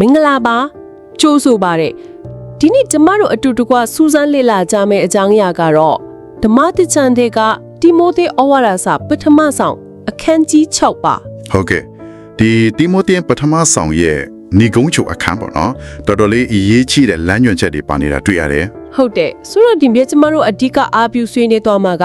မင်္ဂလာပါကြိုးဆိုပါတဲ့ဒီနေ့ကျမတို့အတူတကွစူးစမ်းလေ့လာကြမယ့်အကြောင်းအရာကတော့ဓမ္မတချန်တဲ့ကတိမိုသေဩဝါဒစာပထမဆောင်အခန်းကြီး6ပါဟုတ်ကဲ့ဒီတိမိုသင်ပထမဆောင်ရဲ့ညီကုန်းချုပ်အခန်းပေါ့နော်တော်တော်လေးအရေးကြီးတဲ့လမ်းညွှန်ချက်တွေပါနေတာတွေ့ရတယ်ဟုတ်တယ်ဆိုတော့ဒီမြဲကျမတို့အဓိကအားပြုဆွေးနွေးသွားမှာက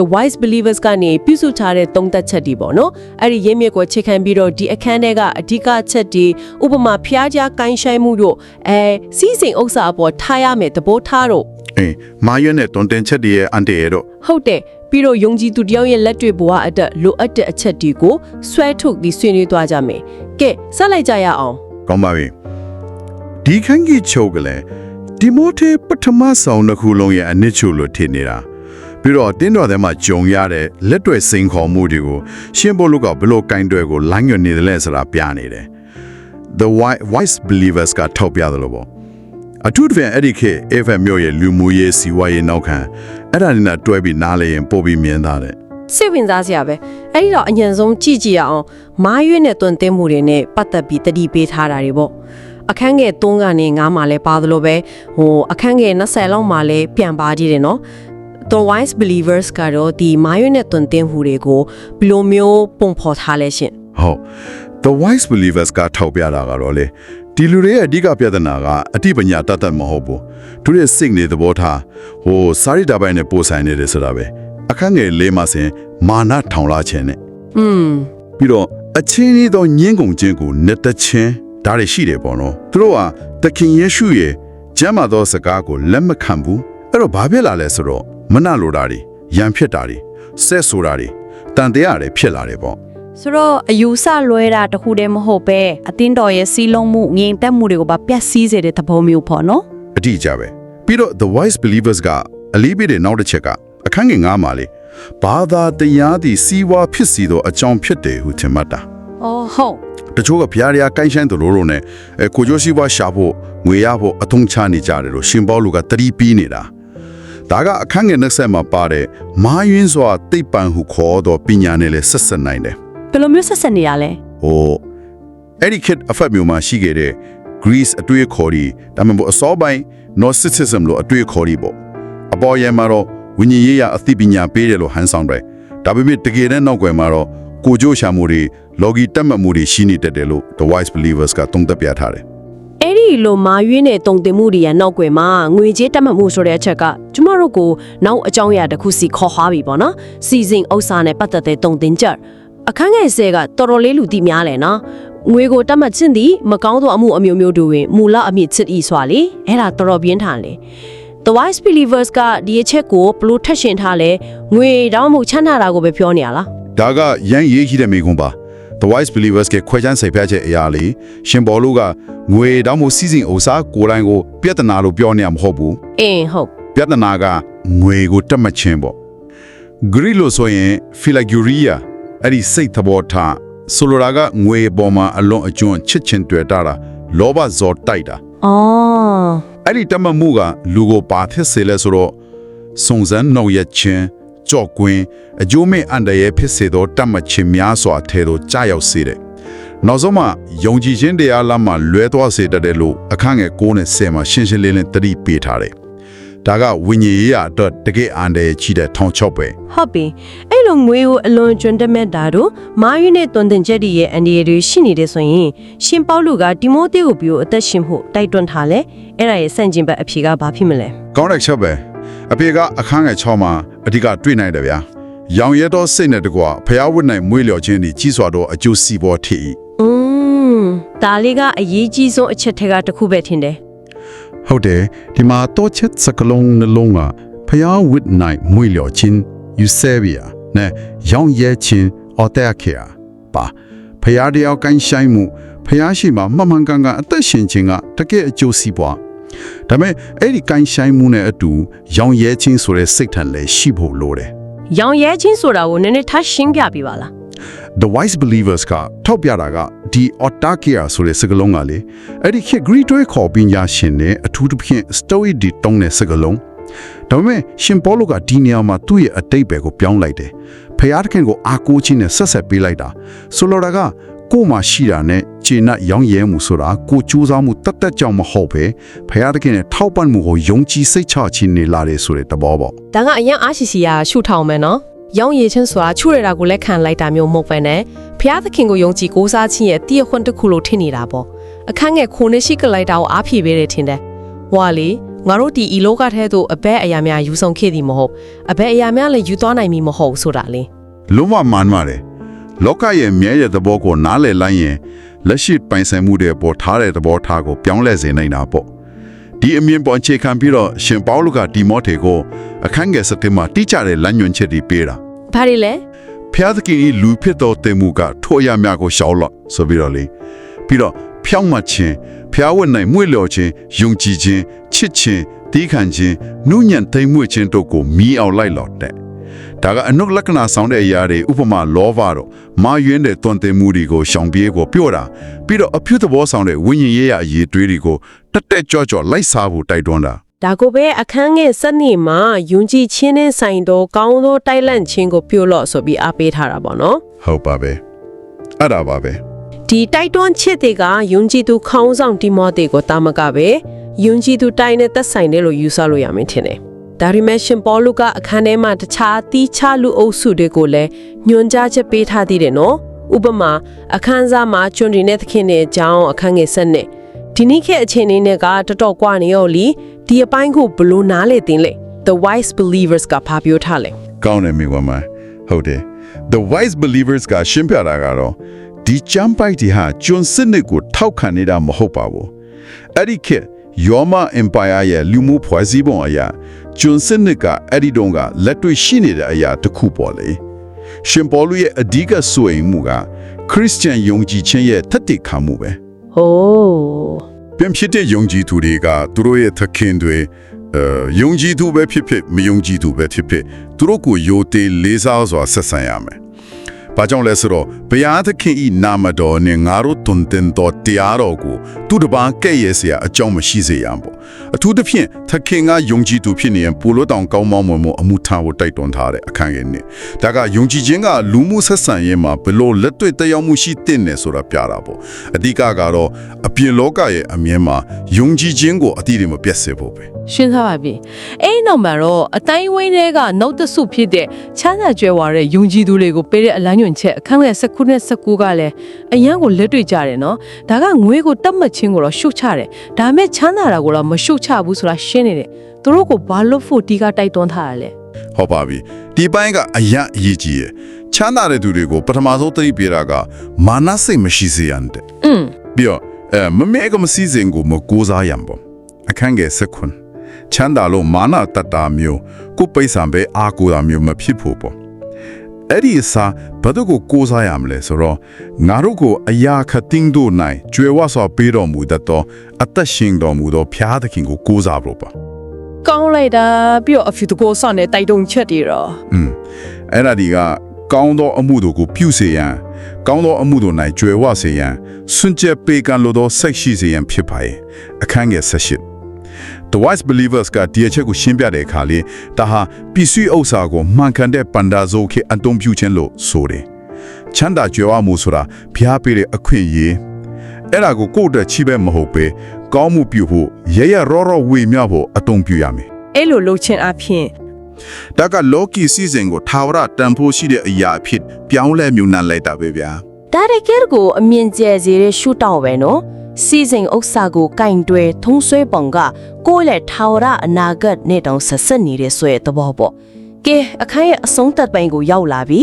The Wise Believers ကနေပြုစုထားတဲ့သုံးသက်ချက်တွေပေါ့နော်အဲ့ဒီရင်းမြစ်ကိုချိန်ခံပြီးတော့ဒီအခန်းထဲကအဓိကချက်တွေဥပမာဖျားကြားကိုင်းဆိုင်မှုတို့အဲစီးစိမ်ဥစ္စာအပေါ်ထားရမယ်သဘောထားတို့အေးမာရွက်နဲ့တွန်တင်ချက်တွေရဲ့အန်တရတော့ဟုတ်တယ်ပြီးတော့ယုံကြည်သူတယောက်ရဲ့လက်တွေ့ဘဝအတွက်လိုအပ်တဲ့အချက်တွေကိုဆွဲထုတ်ပြီးဆွေးနွေးသွားကြမယ်ကဲဆက်လိုက်ကြရအောင်ကောင်းပါပြီဒီခန်းကြီးချုပ်ကလည်းတိမိုသေပထမဆောင်တစ်ခုလုံးရဲ့အနစ်ချုပ်လို့ထင်နေတာ ပြီးတော့တင်းတော်ထဲမှာဂျုံရတဲ့လက်တွေ့စိန်ခေါ်မှုတွေကိုရှင်းဖို့လို့ကဘလို့ကင်တွယ်ကိုလမ်းညွှန်နေတယ်လဲဆိုတာပြနေတယ် the Wi- wise believers ကထောက်ပြတယ်လို့ပေါ့အထူးသဖြင့်အဲ့ဒီခေတ် FM မြို့ရဲ့လူမှုရေးစီးပွားရေးနောက်ခံအဲ့ဒါနဲ့နဲ့တွဲပြီးနားလည်ရင်ပို့ပြီးမြင်သားတဲ့စိတ်ဝင်စားစရာပဲအဲ့ဒီတော့အញ្ញံဆုံးကြည့်ကြည့်ရအောင်မားရွေးနဲ့တွင်တင်းမှုတွေနဲ့ပတ်သက်ပြီးတတိပေးထားတာတွေပေါ့အခန်းငယ်3ကနေ9မှာလဲပါသလိုပဲဟိုအခန်းငယ်20လောက်မှာလဲပြန်ပါကြည့်တယ်နော် The wise believers ကတော့ဒီမားရွေးနဲ့တွင်တင်းမှုတွေကိုဘယ်လိုမျိုးပုံဖော်ထားလဲရှင်ဟုတ် the wise believers ကထောက်ပြတာကတော့လေဒီလူတွေရဲ့အဓိကပြဿနာကအတိပညာတတ်တတ်မဟုတ်ဘူးသူတို့ရဲ့စိတ်နေသဘောထားဟိုစာရိတ္တပိုင်းနဲ့ပို့ဆိုင်နေတယ်ဆိုတာပဲအခန်းငယ်လေးမှာစင်မာနထောင်လာခြင်းနဲ့อืมပြီးတော့အချင်းကြီးသောညင်းကုန်ခြင်းကိုနှစ်တချင်းဒါတွေရှိတယ်ပေါ့နော်သူတို့ဟာသခင်ယေရှုရဲ့ကျမ်းမာသောစကားကိုလက်မခံဘူးအဲ့တော့ဘာဖြစ်လာလဲဆိုတော့ မနှလိုတာတွေရံဖြစ်တာတွေဆက်ဆိုတာတွေတန်တရားတွေဖြစ်လာတယ်ပေါ့ဆိုတော့အယူဆလွဲတာတခုတည်းမဟုတ်ပဲအတင်းတော်ရဲ့စီးလုံးမှုငြိမ်သက်မှုတွေကိုပါပြက်စီးစေတဲ့သဘောမျိုးပေါ့နော်အတိအကျပဲပြီးတော့ the wise believers ကအလေးပေးတဲ့နောက်တစ်ချက်ကအခန်းငယ်9မှာလေဘာသာတရားသည်စီးပွားဖြစ်စီသောအကြောင်းဖြစ်တယ်ဟုထင်မှတ်တာ။အော်ဟုတ်တချို့ကဘုရားတရားကိုင်းဆိုင်သူတို့တို့နဲ့အဲကိုကျိုးစီးပွားရှာဖို့ငွေရဖို့အထုံးချနေကြတယ်လို့ရှင်ပေါလုကတတိပီးနေတာ ဒါကအခန်းငယ်20မှာပါတဲ့မာယွင်းစွာတိတ်ပံဟုခေါ်သောပညာနဲ့လည်းဆက်ဆက်နိုင်တယ်ဘယ်လိုမျိုးဆက်ဆက်နေရလဲဟိုအဲ့ဒီခေတ်အဖက်မျိုးမှာရှိခဲ့တဲ့ Greece အတွေ့အခေါ်ဒီဒါမှမဟုတ်အစောပိုင်း Gnosticism လို့အတွေ့အခေါ်ဒီပေါ့အပေါ်ယံမှာတော့ဝိညာဉ်ရေးရအသိပညာပေးတယ်လို့ဟန်ဆောင်တယ်ဒါပေမဲ့တကယ်တဲ့နောက်ွယ်မှာတော့ကိုကြိုးရှာမှုတွေလော်ဂီတက်မှတ်မှုတွေရှိနေတတ်တယ်လို့ The Wise Believers ကသုံးသပ်ပြထားတယ်အဲ့ ဒီလိုမာရွေးနဲ့တုံတင်မှုတွေရနောက်ွယ်မှာငွေကြေးတက်မှတ်မှုဆိုတဲ့အချက်ကကျမတို့ကိုနောက်အကြောင်းအရာတစ်ခုစီခေါ်သွားပြီပေါ့နော်စီစဉ်ဥစ္စာနဲ့ပတ်သက်တဲ့တုံတင်ချက်အခန်းငယ်ဆဲကတော်တော်လေးလူသိများလဲနော်ငွေကိုတက်မှတ်ခြင်းသည်မကောင်းသောအမှုအမျိုးမျိုးတို့တွင်မူလအမြင့်ချစ်ဤစွာလေအဲ့ဒါတော်တော်ပြင်းထန်လေ The wise believers ကဒီအချက်ကိုဘလို့ထက်ရှင်ထားလဲငွေတောင်းမှုချမ်းသာတာကိုပဲပြောနေရလားဒါကရန်ရေးကြီးတဲ့မိကွန်းပါ The Wise Believers ကခွဲခြမ်းစိတ်ဖျက်ချက်အရာလေးရှင်ဘောလူကငွေတောင်းမှုစီစဉ်ဥစားကိုယ်တိုင်ကိုပြဿနာလို့ပြောနေမှာမဟုတ်ဘူးအင်းဟုတ်ပြဿနာကငွေကိုတက်မှတ်ခြင်းပေါ့ဂရီလို့ဆိုရင် philaguria အဲ့ဒီစိတ်သဘောထားဆိုလိုတာကငွေပေါ်မှာအလွန်အကျွံချစ်ချင်းတွေ့တာတာလောဘဇော်တိုက်တာအော်အဲ့ဒီတက်မှတ်မှုကလူကိုပါဖြစ်စေလဲဆိုတော့စုံစမ်းနှောက်ရက်ခြင်း ကြော့ကွင်းအကျိုးမဲ့အန္တရာယ်ဖြစ်စေသောတက်မှတ်ခြင်းများစွာထဲသို့ကြာရောက်စေတယ်နောက်ဆုံးမှယုံကြည်ခြင်းတရားလမ်းမှာလွဲသွားစေတတ်တယ်လို့အခန်းငယ်9နဲ့10မှာရှင်းရှင်းလင်းလင်းသတိပေးထားတယ်ဒါကဝိညာဉ်ရေးရအတွက်တကယ်အန္တရာယ်ကြီးတဲ့ထောင်ချော့ပဲဟုတ်ပြီအဲ့လိုငွေကိုအလွန်ကျွန်းတက်မဲ့တာတို့မာယူနဲ့တွန်တင်ချက်တွေရဲ့အန်ဒီရီတွေရှိနေတယ်ဆိုရင်ရှင်ပေါလုကဒီမိုသေကိုပြီးတော့အသက်ရှင်ဖို့တိုက်တွန်းထားလဲအဲ့ဒါရဲ့စန့်ကျင်ဘက်အဖြေကဘာဖြစ်မလဲကောင်းတဲ့ချက်ပဲ အဖေကအခန်းငယ်6မှာအဓိကတွေ့နိုင်တယ်ဗျာရောင်ရဲသောစိတ်နဲ့တကွဖျားဝတ်နိုင်မွေးလျော်ခြင်းဒီကြီးစွာသောအကျိုးစီးပွားထိ၏อืมဒါလေးကအရေးကြီးဆုံးအချက်ထက်ကတစ်ခုပဲထင်တယ်ဟုတ်တယ်ဒီမှာတော့ချက်စကလုံးနှလုံးကဖျားဝတ်နိုင်မွေးလျော်ခြင်းယူဆဲဘီယာနဲ့ရောင်ရဲခြင်းအော်တက်ခေယာပါဖျားတရားကိုင်းဆိုင်မှုဖျားရှိမှာမှန်မှန်ကန်ကန်အသက်ရှင်ခြင်းကတကယ်အကျိုးစီးပွား ဒါပေမဲ့အဲ့ဒီကိုင်းဆိုင်မှုနဲ့အတူရောင်ရဲခြင်းဆိုတဲ့စိတ်ထန်လည်းရှိဖို့လိုတယ်ရောင်ရဲချင်းဆိုတာကိုနည်းနည်းထားရှင်းပြပြပါလား The wise believers ကထောက်ပြတာကဒီ autarkia ဆိုတဲ့စကားလုံးကလေအဲ့ဒီခေတ် Greek တွေခေါ်ပညာရှင်နဲ့အထူးသဖြင့် stoic ဒီတုံးတဲ့စကားလုံးဒါပေမဲ့ရှင်ပေါလုကဒီနေရာမှာသူ့ရဲ့အတိတ်ပဲကိုပြောင်းလိုက်တယ်ဖျားသခင်ကိုအားကိုးခြင်းနဲ့ဆက်ဆက်ပေးလိုက်တာဆိုလိုတာက ကိုယ်မှာရှိတာနဲ့ခြေနဲ့ရောင်းရဲမှုဆိုတာကိုကြိုးစားမှုတတ်တတ်ကြောင့်မဟုတ်ပဲဖယားတခင်ရဲ့ထောက်ပံ့မှုကိုယုံကြည်စိတ်ချခြင်းနေလာတယ်ဆိုတဲ့သဘောပေါ့ဒါကအရင်အားရှိရှိရရှုထောင်မယ်နော်ရောင်းရည်ချင်းဆိုတာချွရတာကိုလက်ခံလိုက်တာမျိုးမဟုတ်ပဲနဲ့ဖျားသခင်ကိုယုံကြည်ကိုးစားခြင်းရဲ့တည့်ခွန်းတစ်ခုလို့ထင်နေတာပေါ့အခန်းငယ်ခုနှစ်ရှိကလိုက်တာကိုအားဖြည့်ပေးတယ်ထင်တယ်ဟွာလေငါတို့ဒီဤလောကထဲသို့အဘဲအရာများယူဆောင်ခဲ့သည်မဟုတ်အဘဲအရာများလည်းယူသွားနိုင်မည်မဟုတ်ဆိုတာလေလုံးဝမှန်ပါတယ် လောကရဲ့မြဲရဲ့သဘောကိုနားလည်လိုက်ရင်လက်ရှိပိုင်ဆိုင်မှုတွေပေါ်ထားတဲ့သဘောထားကိုပြောင်းလဲစေနိုင်တာပေါ့ဒီအမြင်ပေါ်အခြေခံပြီးတော့ရှင်ပေါလုကဒီမောထေကိုအခန်းငယ်စက်တင်မှာတိကျတဲ့လမ်းညွှန်ချက်တွေပေးတာဘာတွေလဲဖျားသခင်ဤလူဖြစ်တော်တင်မှုကထိုအရာများကိုရှောက်လော့ဆိုပြီးတော့လေပြီးတော့ဖြောင်းမှခြင်းဖျားဝတ်နိုင်မွေ့လျော်ခြင်းယုံကြည်ခြင်းချစ်ခြင်းတီးခံခြင်းနှုညံ့သိမ်မွေ့ခြင်းတို့ကိုမီးအောင်လိုက်လော့တဲ့ ဒါကအနုလက္ခဏာဆောင်တဲ့အရာတွေဥပမာလောဘတော့မာယွင်းတဲ့တွန်တင်မှုတွေကိုရှောင်ပြေးကိုပြောတာပြီးတော့အပြုသဘောဆောင်တဲ့ဝိညာဉ်ရေးရအရေးတွေးတွေကိုတက်တက်ကြွကြွလိုက်စားဖို့တိုက်တွန်းတာဒါကိုပဲအခန်းငယ်စနစ်မှာယုံကြည်ခြင်းနဲ့ဆိုင်သောကောင်းသောတိုက်လန့်ခြင်းကိုပြုလို့ဆိုပြီးအားပေးထားတာပေါ့နော်ဟုတ်ပါပဲအဲ့ဒါပါပဲဒီတိုက်တွန်းချက်တွေကယုံကြည်သူခေါင်းဆောင်တိမောသေကိုတာမကပဲယုံကြည်သူတိုင်းနဲ့သက်ဆိုင်တယ်လို့ယူဆလို့ရမယ်ထင်တယ်။ ဒါရီမဲရှင်ပေါလုကအခန်းထဲမှာတခြားတီးခြားလူအုပ်စုတွေကိုလည်းညွှန်ကြားချက်ပေးထားသေးတယ်နော်။ဥပမာအခန်းစားမှာကျွန်းတွေနဲ့သခင်နဲ့အကြောင်းအခန်းငယ်ဆက်နဲ့ဒီနေ့ခေတ်အခြေအနေနဲ့ကတော်တော်ကွာနေရောလीဒီအပိုင်းကိုဘလို့နားလေတင်လေ The wise believers ကဖာပြောထားလေကောင်းတယ်မိဝမဟုတ်တယ် the wise believers ကရှင်းပြတာကတော့ဒီချမ်ပိုက်တီဟာကျွန်းစစ်နစ်ကိုထောက်ခံနေတာမဟုတ်ပါဘူးအဲ့ဒီခေတ်ယောမ empire ရဲ့လူမှုဖွဲ့စည်းပုံအရာ ကျွန်းစစ်နစ်ကအဲ့ဒီတုန်းကလက်တွေ့ရှိနေတဲ့အရာတစ်ခုပေါ်လေရှင်ပေါလုရဲ့အဓိကဆိုရင်မူကခရစ်ယာန်ယုံကြည်ခြင်းရဲ့ထက်တည်ခံမှုပဲ။ဟိုးပြန်ဖြစ်တဲ့ယုံကြည်သူတွေကသူတို့ရဲ့သခင်တွေအဲယုံကြည်သူပဲဖြစ်ဖြစ်မယုံကြည်သူပဲဖြစ်ဖြစ်သူတို့ကိုယိုသေးလေးစားစွာဆက်ဆံရမယ်။ ဘာကြောင့်လဲဆိုတော့ဘုရားသခင်ဤနာမတော်နဲ့ငါတို့တွင်တင်တော်တရားတော်ကိုသူတစ်ပါးကဲ့ရဲ့စရာအကြောင်းမရှိစေရန်ပေါ့။အထူးသဖြင့်သခင်ကယုံကြည်သူဖြစ်နေရင်ပိုလို့တောင်ကောင်းမောင်းမွန်မှုအမှုထားဖို့တိုက်တွန်းထားတဲ့အခန်းငယ်နဲ့ဒါကယုံကြည်ခြင်းကလူမှုဆက်ဆံရေးမှာဘယ်လိုလက်တွေ့တရားမှုရှိတဲ့နယ်ဆိုတာပြတာပေါ့။အဓိကကတော့အပြင်လောကရဲ့အမြင်မှာယုံကြည်ခြင်းကိုအတိအကျမပြတ်စေဖို့ပဲ။ ရှင်းသားပါပြီအဲ့ဒီနောက်မှာတော့အတိုင်းဝင်းတွေကနောက်တဆုဖြစ်တဲ့ချမ်းသာကြွယ်ဝတဲ့ယုံကြည်သူတွေကိုပေးတဲ့အလန်းညွန်ချက်အခန်းငယ်19နဲ့19ကလည်းအရန်ကိုလက်တွေ့ကြတယ်နော်ဒါကငွေကိုတတ်မှတ်ခြင်းကိုတော့ရှုတ်ချတယ်ဒါပေမဲ့ချမ်းသာတာကိုတော့မရှုတ်ချဘူးဆိုတာရှင်းနေတယ်သူတို့ကိုဘာလို့ဖို့တီးကတိုက်တွန်းထားရလဲဟုတ်ပါပြီဒီပိုင်းကအရန်အရေးကြီးရယ်ချမ်းသာတဲ့သူတွေကိုပထမဆုံးသတိပေးတာကမာနစိတ်မရှိစေရန်တဲ့อืมပြီးတော့အဲမမဲကမစီစဉ်ကိုမကိုးစားရန်ပေါ့အခန်းငယ်စ ခွန်းချမ်းသာလို့မာနတတ္တာမျိုးကိုယ်ပိဿံပဲအာကိုတာမျိုးမဖြစ်ဖို့ပေါ့အဲ့ဒီအစားဘာတို့ကိုကိုးစားရမလဲဆိုတော့ငါတို့ကိုအရာခတင်းတို့နိုင်ကျွယ်ဝစွာပေးတော်မူတတ်သောအသက်ရှင်တော်မူသောဖျားသခင်ကိုကိုးစားဖို့ပါကောင်းလိုက်တာပြီးတော့အဖြူတကိုဆောင်းတဲ့တိုက်တွန်းချက်တွေတော့อืมအဲ့ဒါဒီကကောင်းသောအမှုတို့ကိုပြုစေရန်ကောင်းသောအမှုတို့၌ကြွယ်ဝစေရန်စွန့်ကြဲပေးကံလိုသောစိတ်ရှိစေရန်ဖြစ်ပါရဲ့အခန်းငယ်ဆက်ရှိ The wise believers ကဒီအချက်ကိုရှင်းပြတဲ့အခါလေးဒါဟာပစ္စည်းဥစ္စာကိုမှန်ကန်တဲ့ပန္ဒါဇိုခေအတုံးပြုခြင်းလို့ဆိုတယ်ချမ်းသာကြွယ်ဝမှုဆိုတာဘုရားပေးတဲ့အခွင့်အရေးအဲ့ဒါကိုကိုယ့်အတွက်ချိပဲမဟုတ်ပဲကောင်းမှုပြုဖို့ရရရောရောဝေမျှဖို့အတုံးပြုရမယ်အဲ့လိုလှုပ်ခြင်းအဖြစ်ဒါကလော်ကီစီစဉ်ကိုထာဝရတန်ဖိုးရှိတဲ့အရာအဖြစ်ပြောင်းလဲမြူနံလိုက်တာပဲဗျာဒါတကယ်ကိုအမြင့်ကျဲစေတဲ့ရှုတောင်းပဲနော် စီစဉ်ဥစ္စာကိုကင်တွယ်ထုံးဆွဲပုံကကိုယ့်ရဲ့ထာဝရအနာဂတ်နဲ့တောင်ဆက်ဆက်နေတဲ့ဆွဲသဘောပေါ့ကဲအခန်းရဲ့အဆုံးသက်ပိုင်းကိုရောက်လာပြီ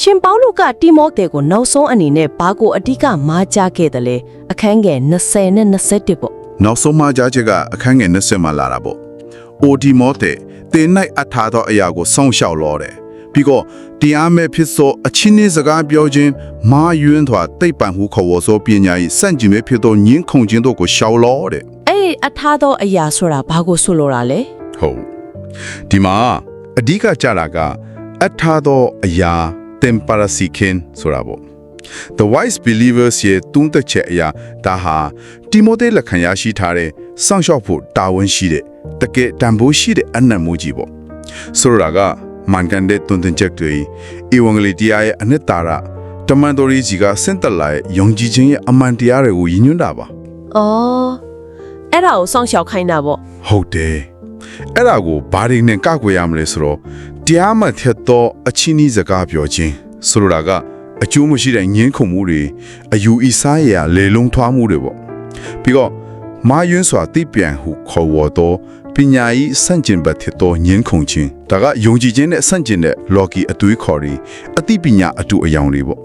ရှင်ပေါလုကတိမောသေကိုနောက်ဆုံးအနေနဲ့ဘာကိုအဓိကမာကြားခဲ့တယ်လဲအခန်းငယ်20နဲ့21ပေါ့နောက်ဆုံးမှကြားချက်ကအခန်းငယ်20မှာလာတာပေါ့။အိုဒီမောတဲ့တင်၌အထာသောအရာကိုစောင့်ရှောက်လောတယ်။ ပြီးတော့တရားမဲ့ဖြစ်သောအချင်းနှင်းစကားပြောခြင်းမာယွန်းစွာတိတ်ပံဟုခေါ်ဝေါ်သောပညာ၏စန့်ကျင်မဲ့ဖြစ်သောညင်းခုန်ခြင်းတို့ကိုရှောက်လောတဲ့အဲ့ဒီအထားသောအရာဆိုတာဘာကိုဆိုလိုတာလဲ။ဟုတ်။ဒီမှာအဓိကကြတာကအထာသောအရာ temparasikin ဆိုတာပေါ့ The wise believers ရဲ့တုံးသက်ချက်အရာဒါဟာတိမိုသေလက်ခံရရှိထားတဲ့စောင့်ရှောက်ဖို့တာဝန်ရှိတဲ့တကယ်တန်ဖိုးရှိတဲ့အနံ့မှုကြီးပေါ့ဆိုလိုတာက မန်ကန်တဲ့တုံးတင်ချက်တွေဧဝံဂေလိတရားရဲ့အနှစ်သာရတတမန်တော်ကြီးကစင့်တက်လာရဲ့ယုံကြည်ခြင်းရဲ့အမှန်တရားတွေကိုရည်ညွှန်းတာပါအော်အဲ့ဒါကိုစောင့်ရှောက်ခိုင်းတာပေါ့ဟုတ်တယ်အဲ့ဒါကိုဘာတွေနဲ့ကကွယ်ရမလဲဆိုတော့တရားမှထက်သောအချင်းဤစကားပြောခြင်းဆိုလိုတာကအကျိုးမရှိတဲ့ငင်းခုန်မှုတွေအယူအဆရလေလုံးထွားမှုတွေပေါ့ပြီးတော့မာယွန်းစွာတိပြန်ဟုခေါ်ဝေါ်သောပ ညာရေးစန့်ကျင်ဘက်ထက်သောငင်းခုန်ခြင်းဒါကယုံကြည်ခြင်းနဲ့စန့်ကျင်တဲ့ logi အတွေးခေါ်တွေအသိပညာအတူအယောင်တွေပေါ့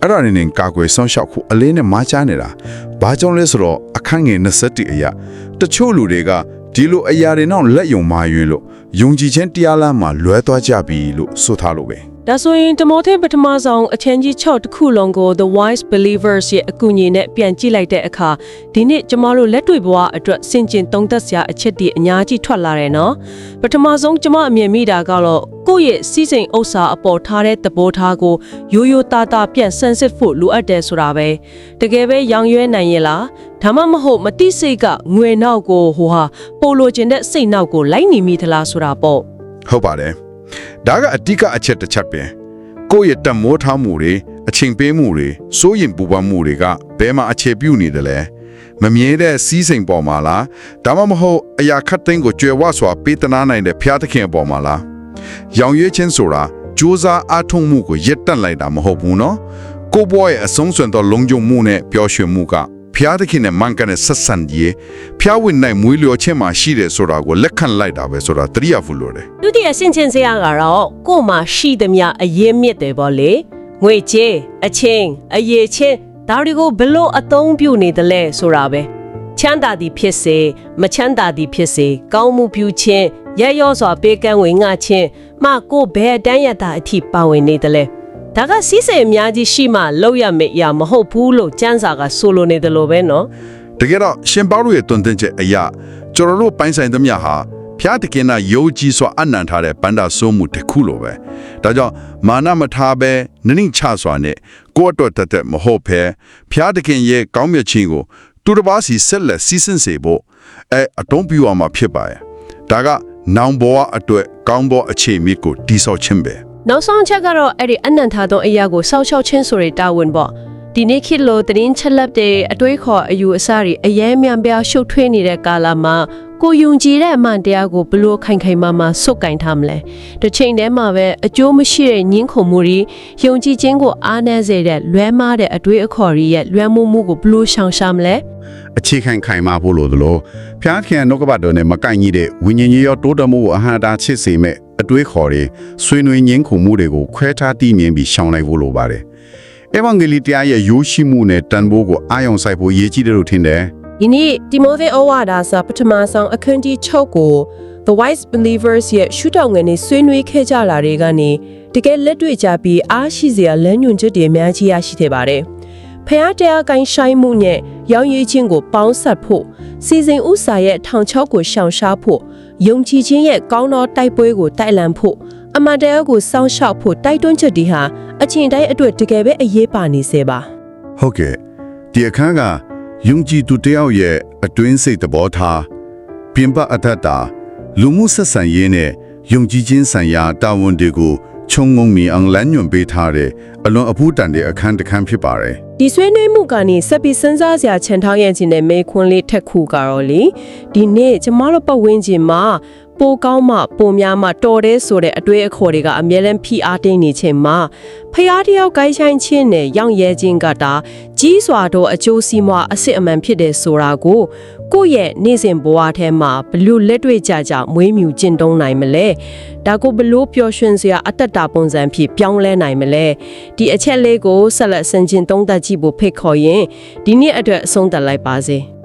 အဲ့ဒါနေနဲ့ကာကွယ်ဆောင်ရှောက်ဖို့အလေးနဲ့မားချနေတာဘာကြောင့်လဲဆိုတော့အခန်းငယ်21အရာတချို့လူတွေကဒီလိုအရာတွေနောက်လက်ယုံမာယွင်းလို့ယုံကြည်ခြင်းတရားလမ်းမှာလွဲသွားကြပြီလို့ဆိုထားလို့ပဲ ဒါဆိုရင်တမောသေပထမဆုံးအချင်းကြီး6တစ်ခုလုံးကို The Wise Believers ရဲ့အကူအညီနဲ့ပြန်ကြည့်လိုက်တဲ့အခါဒီနေ့ကျမတို့လက်တွေ့ဘဝအတွက်စင်ကျင်သုံးသက်စရာအချက်တွေအများကြီးထွက်လာတယ်နော်ပထမဆုံးကျမအမြင်မိတာကတော့ကိုယ့်ရဲ့စီစဉ်ဥစ္စာအပေါ်ထားတဲ့သဘောထားကိုရိုးရိုးသားသားပြန်ဆန်းစစ်ဖို့လိုအပ်တယ်ဆိုတာပဲတကယ်ပဲရောင်ရွဲနိုင်ရဲ့လားဒါမှမဟုတ်မတိစိတ်ကငွေနောက်ကိုဟိုဟာပိုလိုချင်တဲ့စိတ်နောက်ကိုလိုက်နေမိသလားဆိုတာပေါ့ဟုတ်ပါတယ် ဒါကအတိကအချက်တစ်ချက်ပဲကိုယ့်ရဲ့တမိုးထားမှုတွေအချိန်ပေးမှုတွေစိုးရင်ပူပန်မှုတွေကဘယ်မှာအခြေပြုနေတယ်လဲမမြဲတဲ့စီးစိမ်ပေါ်မှာလားဒါမှမဟုတ်အရာခတ်သိမ်းကိုကြွယ်ဝစွာပေးတနာနိုင်တဲ့ဖျားသခင်အပေါ်မှာလားရောင်ရွေးခြင်းဆိုတာစူးစမ်းအားထုတ်မှုကိုရက်တက်လိုက်တာမဟုတ်ဘူးနော်ကိုယ့်ဘဝရဲ့အဆုံးစွန်သောလုံခြုံမှုနဲ့ပျော်ရွှင်မှုက ဖျားသခင်နဲ့မန်ကန်တဲ့ဆက်ဆံရေးဖျားဝင်နိုင်မွေးလျော်ခြင်းမှာရှိတယ်ဆိုတာကိုလက်ခံလိုက်တာပဲဆိုတာသတိရဖို့လိုတယ်ဒုတိယဆင့်ချင်းစရာကတော့ကို့မှာရှိသမျှအရေးမြစ်တယ်ပေါ့လေငွေကြေးအချင်းအရေးချင်းဒါတွေကိုဘလို့အသုံးပြုနေတယ်လဲဆိုတာပဲချမ်းသာသည်ဖြစ်စေမချမ်းသာသည်ဖြစ်စေကောင်းမှုပြုခြင်းရရောစွာပေးကမ်းဝင်ငှခြင်းမှကိုဘယ်အတန်းရတာအထိပါဝင်နေတယ်လဲ ဒါကစီးစိမ်အများကြီးရှိမှလောက်ရမယ့်အရာမဟုတ်ဘူးလို့ကျမ်းစာကဆိုလိုနေတယ်လို့ပဲနော်တကယ်တော့ရှင်ပေါလုရဲ့တွင်တင်ချက်အရာကျွန်တော်တို့ပိုင်းဆိုင်သမျှဟာဖျားတခင်ကယုံကြည်စွာအနံ့ထားတဲ့ပန္ဒဆိုးမှုတစ်ခုလိုပဲဒါကြောင့်မာနမထားပဲနနိချစွာနဲ့ကိုယ့်အတွက်တသက်မဟုတ်ဘဲဖျားတခင်ရဲ့ကောင်းမြတ်ခြင်းကိုသူတစ်ပါးစီဆက်လက်စီးဆင်းစေဖို့အဲအတုံးပြရမှာဖြစ်ပါရဲ့ဒါကနောင်ဘဝအတွက်ကောင်းသောအခြေမြစ်ကိုတိဆောက်ခြင်းပဲ နောက်ဆုံးချက်ကတော့အဲ့ဒီအနန္တာသောအရာကိုစောက်ရှောက်ခြင်းဆိုတဲ့တာဝန်ပေါ့ဒီနေ့ခေတ်လိုတရင်ချက်လက်တဲ့အတွေးခေါ်အယူအဆတွေအယဲမြန်ပြားရှုပ်ထွေးနေတဲ့ကာလမှာကိုယုံကြည်တဲ့အမှန်တရားကိုဘလို့ခိုင်ခိုင်မာမာစုတ်ကင်ထားမလဲတစ်ချိန်တည်းမှာပဲအကျိုးမရှိတဲ့ညှင်းခုန်မှုတွေယုံကြည်ခြင်းကိုအားနည်းစေတဲ့လွဲမားတဲ့အတွေးအခေါ်တွေရဲ့လွှမ်းမိုးမှုကိုဘလို့ရှောင်ရှားမလဲအခြေခံခိုင်မာဖို့လို့သလိုဖျားခင်နှုတ်ကပတ်တော်နဲ့မကိုက်ညီတဲ့ဝိညာဉ်ရေးရောတိုးတက်မှုကိုအဟံတာချစ်စေမဲ့ အတွေးခေါ်တွေဆွေးနွေးငင်းခုမှုတွေကိုခွဲခြားတည်မြင်ပြီးရှောင်လိုက်ဖို့လိုပါတယ်။အေဗန်ဂေလိတရားရဲ့ရိုးရှိမှုနဲ့တန်ဖိုးကိုအာရုံစိုက်ဖို့ရည်ကြီးတယ်လို့ထင်တယ်ဒီနေ့ဒီမိုသေဩဝါဒစာပထမဆုံးအခန်းကြီး6ကို The Wise Believers ရဲ့ရှုထောင့်ငယ်နဲ့ဆွေးနွေးခဲ့ကြလာတွေကနေတကယ်လက်တွေ့ကြပြီးအားရှိစရာလမ်းညွှန်ချက်တွေအများကြီးရရှိခဲ့ပါတယ်။ဖျားတရားကိုင်းဆိုင်မှုနဲ့ရောင်းရည်ခြင်းကိုပေါင်းစပ်ဖို့ စီစဉ်ဥစာရဲ့ထောင်ချောက်ကိုရှောင်ရှားဖို့ယုံကြည်ခြင်းရဲ့ကောင်းသောတိုက်ပွဲကိုတိုက်လံဖို့အမှန်တရားကိုစောင့်ရှောက်ဖို့တိုက်တွန်းချက်တွေဟာအချိန်တိုင်းအတွက်တကယ်ပဲအရေးပါနေစေပါ။ဟုတ်ကဲ့ဒီအခန်းကယုံကြည်သူတယောက်ရဲ့အတွင်းစိတ်သဘောထားပြင်ပအထက်တာလူမှုဆက်ဆံရေးနဲ့ယုံကြည်ခြင်းဆိုင်ရာတာဝန်တွေကိုခြုံငုံမြင်အောင်လမ်းညွှန်ပေးထားတဲ့အလွန်အဖို့တန်တဲ့အခန်းတစ်ခန်းဖြစ်ပါတယ် ဒီဆွေးနွေးမှုကနေဆက်ပြီးစဉ်းစားစရာခြံထောက်ရခြင်းနဲ့မေခွန်းလေးထက်ခုကတော့လေဒီနေ့ကျမတို့ပတ်ဝန်းကျင်မှာ ပိုကောင်းမှပိုများမှတော်တယ်ဆိုတဲ့အတွေ့အခေါ်တွေကအများလန်းဖိအားတင်းနေခြင်းမှာဖျားတယောက်ကိုင်းဆိုင်ခြင်းနဲ့ရောင်ရဲခြင်းကတာကြီးစွာသောအကျိုးစီးပွားအစစ်အမှန်ဖြစ်တယ်ဆိုတာကိုကိုယ့်ရဲ့နေ့စဉ်ဘဝထဲမှာဘလို့လက်တွေ့ကြကြမွေးမြူကျင့်သုံးနိုင်မလဲဒါကိုဘလို့ပျော်ရွှင်စရာအတ္တတာပုံစံဖြစ်ပြောင်းလဲနိုင်မလဲဒီအချက်လေးကိုဆက်လက်ဆင်ခြင်သုံးသပ်ကြည့်ဖို့ဖိတ်ခေါ်ရင်ဒီနေ့အတွက်အဆုံးသတ်လိုက်ပါစေ။